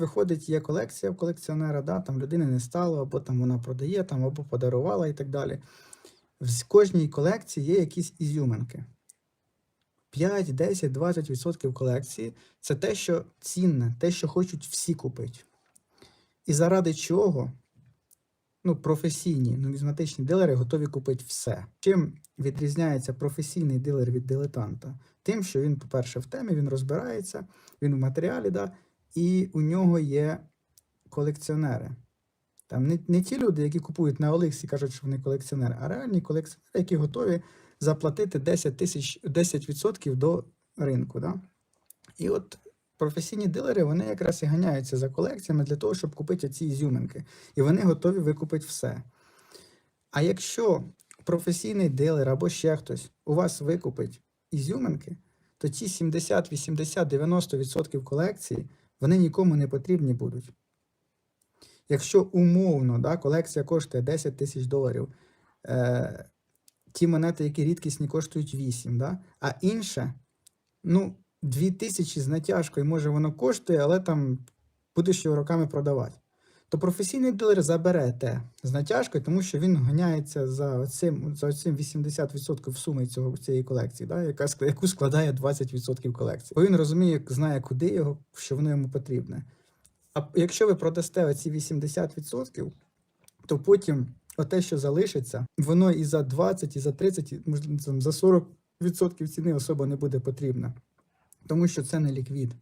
Виходить, є колекція в колекціонера, да, там людини не стало, або там вона продає, там, або подарувала і так далі. В кожній колекції є якісь ізюминки. 5, 10, 20% колекції це те, що цінне, те, що хочуть всі купити. І заради чого ну, професійні нумізматичні дилери готові купити все. Чим відрізняється професійний дилер від дилетанта? Тим, що він, по-перше, в темі, він розбирається, він в матеріалі, да, і у нього є колекціонери. Там не, не ті люди, які купують на Оликсі, кажуть, що вони колекціонери, а реальні колекціонери, які готові заплатити 10 тисяч 10% до ринку. Да? І от професійні дилери вони якраз і ганяються за колекціями для того, щоб купити ці ізюминки. І вони готові викупити все. А якщо професійний дилер або ще хтось у вас викупить ізюминки, то ті 70, 80, 90% колекції вони нікому не потрібні будуть. Якщо умовно да, колекція коштує 10 тисяч доларів, е, ті монети, які рідкісні, коштують 8, да? а інше, ну, 2 тисячі з натяжкою, може воно коштує, але там будеш його роками продавати. То професійний дилер забере те з натяжкою, тому що він ганяється за цим, за цим 80% суми цього, цієї колекції, да, яка, яку складає 20% колекції. Бо він розуміє, знає, куди його, що воно йому потрібне. А якщо ви продасте оці 80%, то потім оте, що залишиться, воно і за 20, і за 30, можливо, за 40% ціни особо не буде потрібно. Тому що це не ліквід,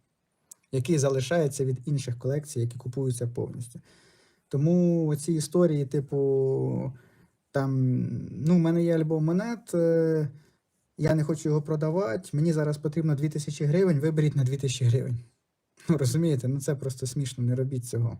який залишається від інших колекцій, які купуються повністю. Тому ці історії, типу, там, ну, в мене є альбом монет, е, я не хочу його продавати, мені зараз потрібно 2000 гривень, виберіть на 2000 гривень. Ну, розумієте, ну це просто смішно, не робіть цього.